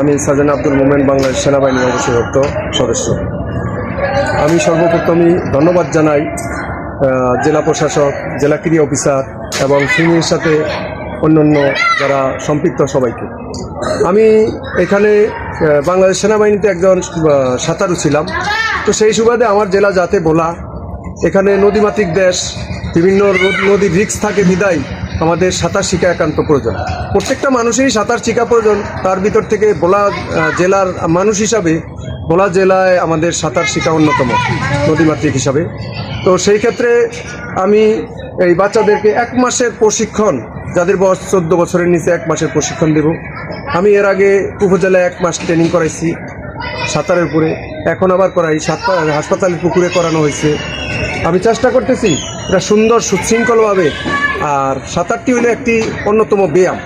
আমি সাজান আব্দুল মোমেন, বাংলাদেশ সেনাবাহিনী অবসরপ্রাপ্ত সদস্য। আমি সর্বপ্রথমই ধন্যবাদ জানাই জেলা প্রশাসক, জেলা ক্রীড়া অফিসার এবং সিনিয়র সাথে অন্যান্য যারা সম্পৃক্ত সবাইকে। আমি এখানে বাংলাদেশ সেনাবাহিনীতে একজন সাঁতারু ছিলাম। তো সেই সুবাদে আমার জেলা যাতে বলা এখানে নদীমাতৃক দেশ, বিভিন্ন নদ- নদীর রিক্স থাকে বিদায়, আমাদের সাঁতার শিখা একান্ত প্রয়োজন। প্রত্যেকটা মানুষেরই সাঁতার শিখা প্রয়োজন। তার ভিতর থেকে ভোলা জেলার মানুষ হিসাবে, ভোলা জেলায় আমাদের সাঁতার শিখা অন্যতম, নদীমাতৃক হিসাবে। তো সেই ক্ষেত্রে আমি এই বাচ্চাদেরকে এক মাসের প্রশিক্ষণ, যাদের বয়স চোদ্দ বছরের নিচে এক মাসের প্রশিক্ষণ দেব। আমি এর আগে উপজেলায় এক মাস ট্রেনিং করাইছি, সাঁতারের উপরে। এখন আবার করাই সাতটা হাসপাতালের পুকুরে করানো হয়েছে। আমি চেষ্টা করতেছি এটা সুন্দর, সুশৃঙ্খলভাবে, আর সাঁতারটি হলো একটি অন্যতম ব্যায়াম।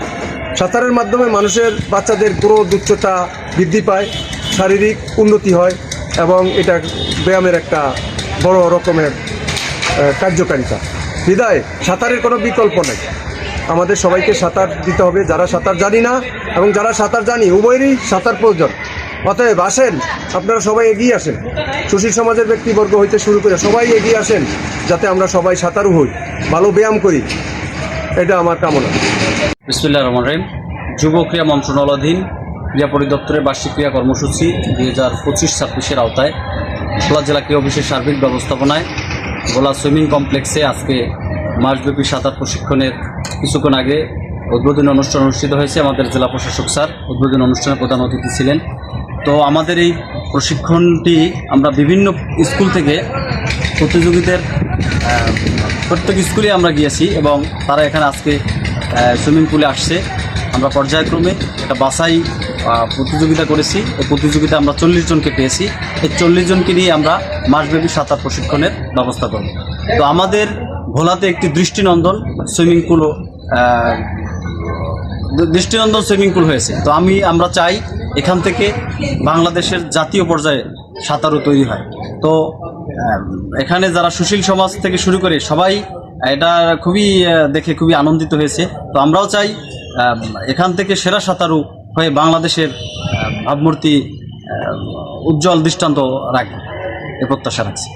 সাঁতারের মাধ্যমে মানুষের বাচ্চাদের গ্রোথ উচ্চতা বৃদ্ধি পায়, শারীরিক উন্নতি হয়, এবং এটা ব্যায়ামের একটা বড় রকমের কার্যকারিতা। বিদায়, সাঁতারের কোনো বিকল্প নেই। আমাদের সবাইকে সাঁতার দিতে হবে, যারা সাঁতার জানি না এবং যারা সাঁতার জানি, উভয়েরই সাঁতার প্রয়োজন। অতএব আসেন, আপনারা সবাই এগিয়ে আসেন। সুশীল সমাজের ব্যক্তিবর্গ হইতে শুরু করে সবাই এগিয়ে আসেন, যাতে আমরা সবাই সাঁতারু হই, ভালো ব্যায়াম করি। এটা আমার কামনা। বিসমুল্লাহ রহমান রহিম। যুব ক্রিয়া মন্ত্রণালয়াধীন ক্রিয়া পরিদপ্তরের বার্ষিক ক্রিয়া কর্মসূচি দুই হাজার পঁচিশ ছাব্বিশের আওতায়। ভোলা জেলা ক্রিয়া অফিসের সার্বিক ব্যবস্থাপনায় ভোলা সুইমিং কমপ্লেক্সে আজকে মাসব্যাপী সাঁতার প্রশিক্ষণের কিছুক্ষণ আগে উদ্বোধনী অনুষ্ঠান অনুষ্ঠিত হয়েছে। আমাদের জেলা প্রশাসক স্যার উদ্বোধনী অনুষ্ঠানে প্রধান অতিথি ছিলেন। তো আমাদের এই প্রশিক্ষণটি আমরা বিভিন্ন স্কুল থেকে প্রতিযোগীদের প্রত্যেক স্কুলে আমরা গিয়েছি এবং তারা এখানে আজকে সুইমিং পুলে আসছে। আমরা পর্যায়ক্রমে একটা বাসাই প্রতিযোগিতা করেছি। এই প্রতিযোগিতা আমরা চল্লিশ জনকে পেয়েছি। এই চল্লিশ জনকে নিয়ে আমরা মাসব্যাপী সাঁতার প্রশিক্ষণের ব্যবস্থা করব। তো আমাদের ভোলাতে একটি দৃষ্টিনন্দন সুইমিং পুলও দৃষ্টিনন্দন সুইমিং পুল হয়েছে। তো আমি, আমরা চাই এখান থেকে বাংলাদেশের জাতীয় পর্যায়ে সাঁতারও তৈরি হয়। তো এখানে যারা সুশীল সমাজ থেকে শুরু করে সবাই, এটা খুবই দেখে খুবই আনন্দিত হয়েছে। তো আমরাও চাই এখান থেকে সেরা সাঁতারু হয়ে বাংলাদেশের ভাবমূর্তি উজ্জ্বল দৃষ্টান্ত রাখবে এ প্রত্যাশা রাখছি।